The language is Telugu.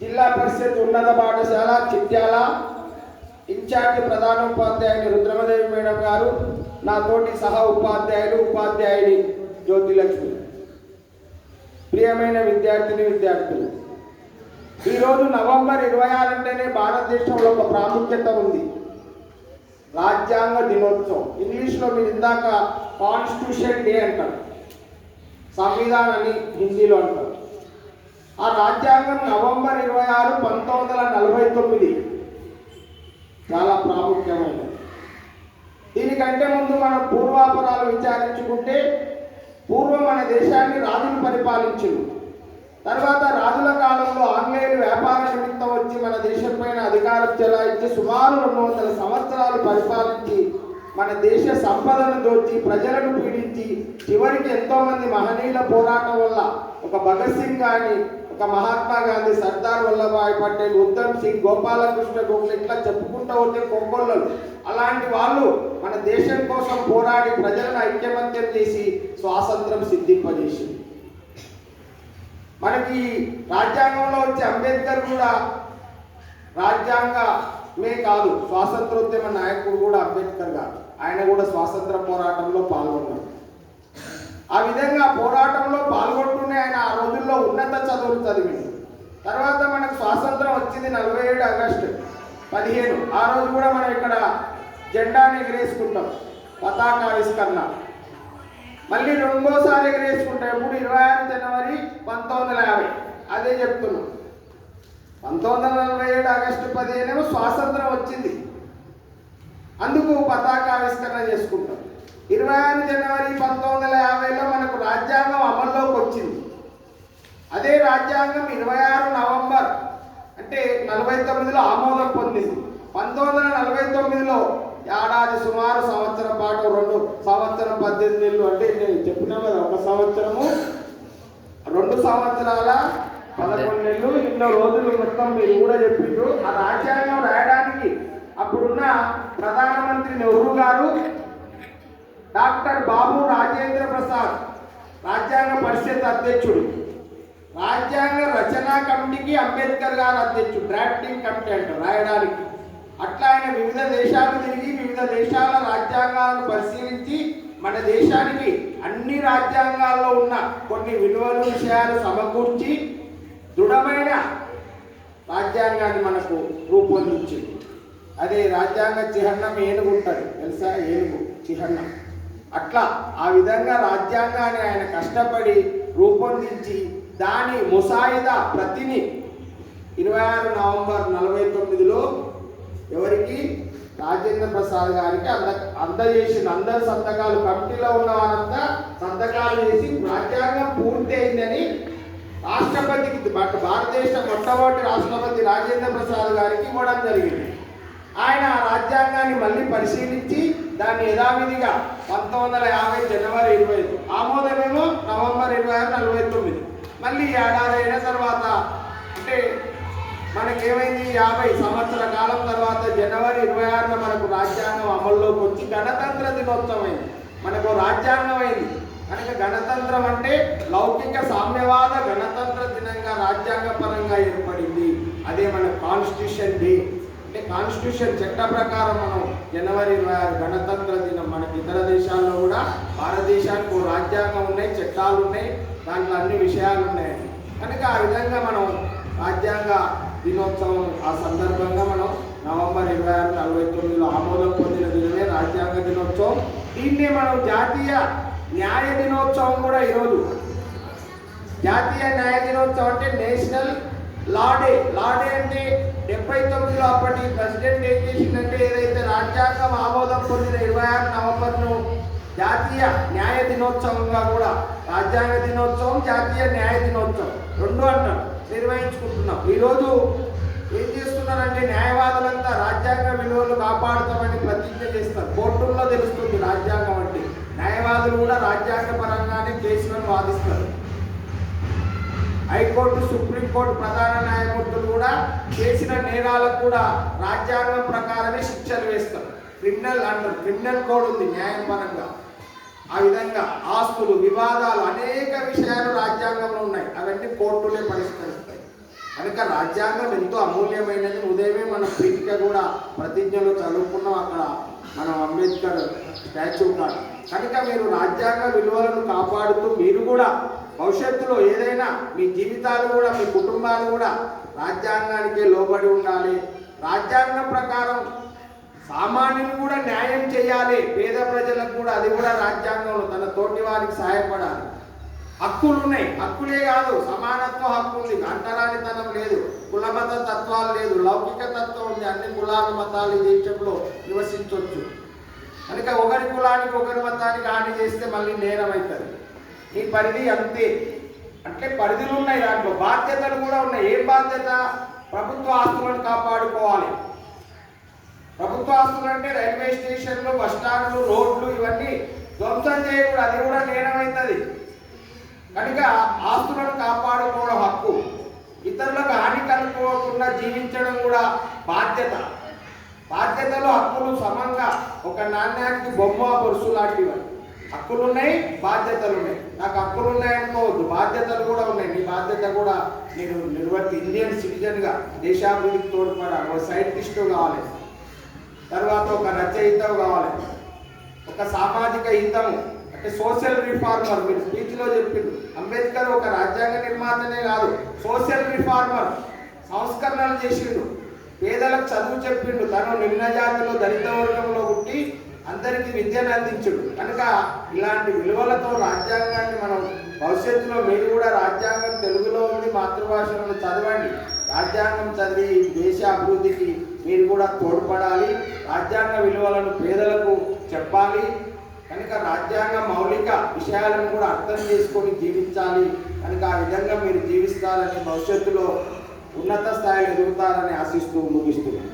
జిల్లా పరిషత్ ఉన్నత పాఠశాల చిట్యాల ఇన్ఛార్జ్ ప్రధానోపాధ్యాయుని రుద్రమదేవి మేడం గారు నా తోటి సహా ఉపాధ్యాయులు ఉపాధ్యాయుని జ్యోతిలక్ష్మి ప్రియమైన విద్యార్థిని విద్యార్థులు. ఈరోజు నవంబర్ ఇరవై ఆరు అంటేనే భారతదేశంలో ఒక ప్రాముఖ్యత ఉంది. రాజ్యాంగ దినోత్సవం. ఇంగ్లీష్లో మీరు ఇందాక కాన్స్టిట్యూషన్ డే అంటారు. సంవిధానాన్ని హిందీలో అంటారు. ఆ రాజ్యాంగం నవంబర్ ఇరవై ఆరు పంతొమ్మిది వందల నలభై తొమ్మిది. చాలా ప్రాముఖ్యమైనది. దీనికంటే ముందు మనం పూర్వాపరాలు విచారించుకుంటే పూర్వం మన దేశాన్ని రాజులు పరిపాలించింది తర్వాత రాజుల కాలంలో ఆంగ్లేయులు వ్యాపార నిమిత్తం వచ్చి మన దేశం పైన అధికారం చెలాయించి సుమారు రెండు వందల సంవత్సరాలు పరిపాలించి మన దేశ సంపదను దోచి ప్రజలను పీడించి చివరికి ఎంతోమంది మహనీయుల పోరాటం వల్ల ఒక భగత్ సింగ్ కానీ మహాత్మా గాంధీ సర్దార్ వల్లభాయ్ పటేల్ ఉత్తమ్ సింగ్ గోపాలకృష్ణ గోఖలే ఇట్లా చెప్పుకుంటూ ఉంటే కొంగోళ్ళు అలాంటి వాళ్ళు మన దేశం కోసం పోరాడి ప్రజలను ఐక్యమత్యం చేసి స్వాతంత్రం సిద్ధింపజేసింది. మనకి రాజ్యాంగంలో వచ్చే అంబేద్కర్ కూడా రాజ్యాంగమే కాదు స్వాతంత్రోద్యమ నాయకుడు కూడా అంబేద్కర్ గారు. ఆయన కూడా స్వాతంత్ర పోరాటంలో పాల్గొన్నారు. ఆ విధంగా పోరాటంలో పాల్గొంటూనే ఆయన ఆ రోజుల్లో ఉన్నత చదువులు చదివింది తర్వాత మనకు స్వాతంత్రం వచ్చింది నలభై ఏడు ఆగస్టు పదిహేను. ఆ రోజు కూడా మనం ఇక్కడ జెండాని ఎగిరేసుకుంటాం. పతాకావిష్కరణ మళ్ళీ రెండోసారి ఎగరేసుకుంటాం. ఎప్పుడు? ఇరవై ఆరు జనవరి పంతొమ్మిది వందల యాభై. అదే చెప్తున్నాం. పంతొమ్మిది వందల నలభై ఏడు ఆగస్టు పదిహేనేమో స్వాతంత్రం వచ్చింది. అందుకు పతాకావిష్కరణ చేసుకుంటాం. ఇరవై ఆరు జనవరి పంతొమ్మిది వందల యాభైలో మనకు రాజ్యాంగం అమల్లోకి వచ్చింది. అదే రాజ్యాంగం ఇరవై ఆరు నవంబర్ అంటే నలభై తొమ్మిదిలో ఆమోదం పొందింది. పంతొమ్మిది వందల నలభై తొమ్మిదిలో ఏడాది సుమారు సంవత్సరం పాటు రెండు సంవత్సరం పద్దెనిమిది నెలలు అంటే నేను చెప్పినా కదా ఒక సంవత్సరము రెండు సంవత్సరాల పదకొండు నెలలు ఎన్నో రోజులు మొత్తం మీరు కూడా చెప్పిండ్రు ఆ రాజ్యాంగం రాయడానికి అప్పుడున్న ప్రధానమంత్రి నెహ్రూ గారు డాక్టర్ బాబు రాజేంద్ర ప్రసాద్ రాజ్యాంగ పరిషత్ అధ్యక్షుడు. రాజ్యాంగ రచనా కమిటీకి అంబేద్కర్ గారు అధ్యక్షుడు. డ్రాఫ్టింగ్ కమిటీ అంట రాయడానికి. అట్లా ఆయన వివిధ దేశాలు తిరిగి వివిధ దేశాల రాజ్యాంగాలను పరిశీలించి మన దేశానికి అన్ని రాజ్యాంగాల్లో ఉన్న కొన్ని విలువలు విషయాలు సమకూర్చి దృఢమైన రాజ్యాంగాన్ని మనకు రూపొందించింది. అదే రాజ్యాంగ చిహ్నం ఏనుగు ఉంటుంది. తెలుసా? ఏనుగు చిహ్నం. అట్లా ఆ విధంగా రాజ్యాంగాన్ని ఆయన కష్టపడి రూపొందించి దాని ముసాయిదా ప్రతిని ఇరవై ఆరు నవంబర్ నలభై తొమ్మిదిలో ఎవరికి? రాజేంద్ర ప్రసాద్ గారికి అంద అందజేసింది అందరు సంతకాలు కమిటీలో ఉన్న వారంతా సంతకాలు చేసి రాజ్యాంగం పూర్తి అయిందని రాష్ట్రపతికి భారతదేశ మొట్టమొదటి రాష్ట్రపతి రాజేంద్ర ప్రసాద్ గారికి ఇవ్వడం జరిగింది. ఆయన ఆ రాజ్యాంగాన్ని మళ్ళీ పరిశీలించి దాన్ని యథావిధిగా పంతొమ్మిది వందల యాభై జనవరి ఇరవై ఐదు. ఆమోదమేమో నవంబర్ ఇరవై ఆరు నలభై తొమ్మిది. మళ్ళీ ఏడాది అయిన తర్వాత అంటే మనకేమైంది యాభై సంవత్సర కాలం తర్వాత జనవరి ఇరవై ఆరున మనకు రాజ్యాంగం అమల్లోకి వచ్చి గణతంత్ర దినోత్సవం అయింది మనకు రాజ్యాంగం అయింది కనుక గణతంత్రం అంటే లౌకిక సామ్యవాద గణతంత్ర దినంగా రాజ్యాంగ పరంగా ఏర్పడింది. అదే మన కాన్స్టిట్యూషన్ డే. అంటే కాన్స్టిట్యూషన్ చట్ట ప్రకారం మనం జనవరి ఇరవై ఆరు గణతంత్ర దినం మనకి ఇతర దేశాల్లో కూడా భారతదేశానికి రాజ్యాంగం ఉన్నాయి చట్టాలు ఉన్నాయి దాంట్లో అన్ని విషయాలు ఉన్నాయి. కనుక ఆ విధంగా మనం రాజ్యాంగ దినోత్సవం ఆ సందర్భంగా మనం నవంబర్ ఇరవై ఆరు నలభై తొమ్మిదిలో ఆమోదం పొందిన దినమే రాజ్యాంగ దినోత్సవం. దీన్నే మనం జాతీయ న్యాయ దినోత్సవం కూడా ఈరోజు. జాతీయ న్యాయ దినోత్సవం అంటే నేషనల్ లాడే లాడే అంటే డెబ్బై తొమ్మిదిలో అప్పటి ప్రెసిడెంట్ ఏం చేసిందంటే ఏదైతే రాజ్యాంగం ఆమోదం పొందిన ఇరవై ఆరు నవంబర్ను జాతీయ న్యాయ దినోత్సవంగా కూడా రాజ్యాంగ దినోత్సవం జాతీయ న్యాయ దినోత్సవం రెండు అంటారు నిర్వహించుకుంటున్నాం. ఈరోజు ఏం చేస్తున్నారంటే న్యాయవాదులంతా రాజ్యాంగ విలువలు కాపాడుతామని ప్రతిజ్ఞ చేస్తారు కోర్టుల్లో తెలుస్తుంది రాజ్యాంగం అంటే. న్యాయవాదులు కూడా రాజ్యాంగ పరంగానే కేసులను వాదిస్తారు. హైకోర్టు సుప్రీంకోర్టు ప్రధాన న్యాయమూర్తులు కూడా చేసిన నేరాలకు కూడా రాజ్యాంగం ప్రకారమే శిక్షలు వేస్తారు. క్రిమినల్ అంటారు క్రిమినల్ కోడ్ ఉంది న్యాయపరంగా. ఆ విధంగా ఆస్తులు వివాదాలు అనేక విషయాలు రాజ్యాంగంలో ఉన్నాయి. అవన్నీ కోర్టులే పరిష్కరిస్తాయి. కనుక రాజ్యాంగం ఎంతో అమూల్యమైనది. ఉదయమే మన ప్రీతిక కూడా ప్రతిజ్ఞలో చదువుకున్నాం అక్కడ. మనం అంబేద్కర్ స్టాచ్యూ కాదు కనుక మీరు రాజ్యాంగ విలువలను కాపాడుతూ మీరు కూడా భవిష్యత్తులో ఏదైనా మీ జీవితాలు కూడా మీ కుటుంబాలు కూడా రాజ్యాంగానికి లోబడి ఉండాలి. రాజ్యాంగం ప్రకారం సామాన్యులు కూడా న్యాయం చేయాలి. పేద ప్రజలకు కూడా అది కూడా రాజ్యాంగంలో తన తోటి వారికి సహాయపడాలి. హక్కులు ఉన్నాయి. హక్కులే కాదు సమానత్వ హక్కు ఉంది. అంటరానితనం లేదు కులమత తత్వాలు లేదు లౌకిక తత్వం ఉంది. అన్ని కులాల మతాలు ఈ దేశంలో నివసించవచ్చు కనుక ఒకరి కులానికి ఒకరి మతానికి హాని చేస్తే మళ్ళీ నేరం అవుతుంది ఈ పరిధి అంతే. అంటే పరిధులు ఉన్నాయి దాంట్లో. బాధ్యతలు కూడా ఉన్నాయి. ఏం బాధ్యత? ప్రభుత్వ ఆస్తులను కాపాడుకోవాలి. ప్రభుత్వ ఆస్తులు అంటే రైల్వే స్టేషన్లు బస్ స్టాండ్లు రోడ్లు ఇవన్నీ ధ్వంసం చేయకూడదు. అది కూడా నేనమైంది కనుక ఆస్తులను కాపాడుకోవడం హక్కు. ఇతరులకు హాని కలుపుకోకుండా జీవించడం కూడా బాధ్యత. బాధ్యతలు హక్కులు సమంగా ఒక నాణ్యానికి బొమ్మ బొరుసు లాంటివి హక్కులు ఉన్నాయి బాధ్యతలు ఉన్నాయి నాకు హక్కులు ఉన్నాయి అనుకోవద్దు బాధ్యతలు కూడా ఉన్నాయి. నీ బాధ్యత కూడా నేను నిర్వర్తి ఇండియన్ సిటిజన్గా దేశాభివృద్ధికి తోడ్పడాలి. ఒక సైంటిస్టు కావాలి. తర్వాత ఒక రచయిత కావాలి. ఒక సామాజిక హితము. అంటే సోషల్ రిఫార్మర్ మీరు స్పీచ్లో చెప్పిండు అంబేద్కర్ ఒక రాజ్యాంగ నిర్మాతనే కాదు సోషల్ రిఫార్మర్ సంస్కరణలు చేసిండు. పేదలకు చదువు చెప్పిండు. తను నిమ్న జాతిలో దళిత వర్గంలో పుట్టి అందరికీ విద్యను అందించుడు. కనుక ఇలాంటి విలువలతో రాజ్యాంగాన్ని మనం భవిష్యత్తులో మీరు కూడా రాజ్యాంగం తెలుగులో ఉంది మాతృభాషలో చదవండి. రాజ్యాంగం చదివి దేశ అభివృద్ధికి మీరు కూడా తోడ్పడాలి. రాజ్యాంగ విలువలను పేదలకు చెప్పాలి. కనుక రాజ్యాంగ మౌలిక విషయాలను కూడా అర్థం చేసుకొని జీవించాలి. కనుక ఆ విధంగా మీరు జీవిస్తారని భవిష్యత్తులో ఉన్నత స్థాయిలో ఎదుగుతారని ఆశిస్తూ ముగిస్తున్నాను.